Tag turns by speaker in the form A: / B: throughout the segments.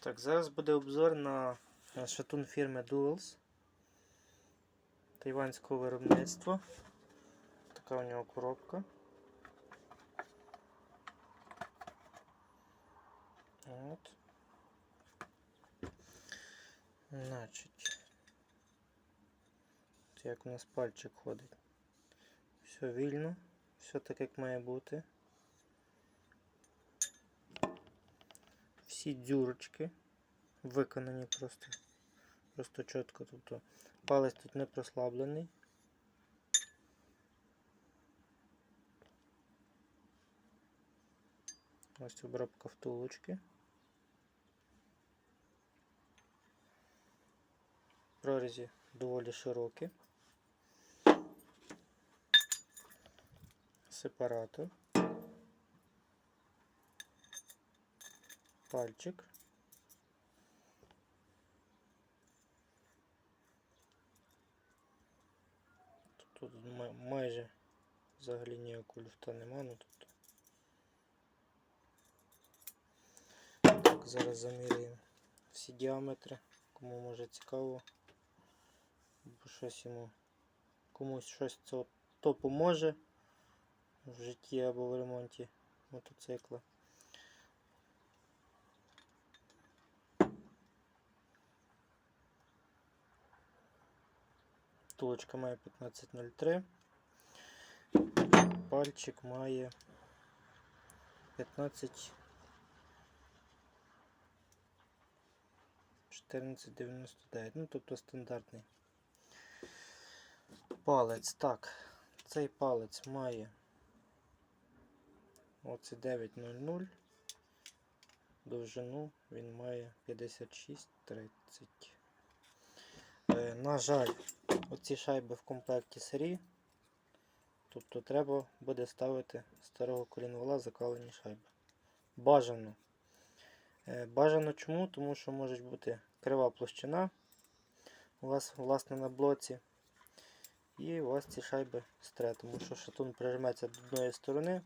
A: Так, зараз буде обзор на шатун фірми Duals тайванського виробництва. Така у нього коробка. От. Значить. Як у нас пальчик ходить. Все вільно, все так як має бути. Всі дзюрочки виконані просто, просто чітко. Тобто палець тут не прослаблений. Ось обробка втулочки. Прорізі доволі широкі. Сепаратор. Пальчик. Тут майже взагалі ніякого люфта нема, ну тобто. Так, зараз заміряємо всі діаметри, кому може цікаво. Бо щось йому комусь щось це то в житті або в ремонті мотоцикла. Втулочка має 15.03. Пальчик має 15. 14,99. Ну, тобто стандартний палець. Так, цей палець має оце 9,00. Довжину він має 56,30. Е, на жаль, оці шайби в комплекті сирі. Тобто треба буде ставити старого колінвала закалені шайби. Бажано. Е, Бажано чому? Тому що може бути крива площина у вас власне на блоці. І у вас ці шайби стре, тому що шатун прижметься до одної сторони.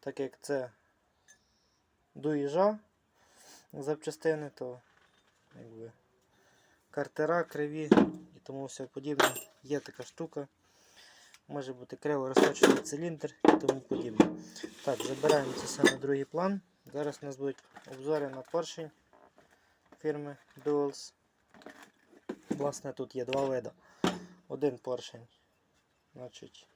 A: Так як це до їжа запчастини, то якби картера, криві і тому все подібне. Є така штука. Може бути криво розточений циліндр і тому подібне. Так, забираємо це все на другий план. Зараз у нас будуть обзори на поршень фірми Duals. Власне, тут є два види. Один поршень, значить,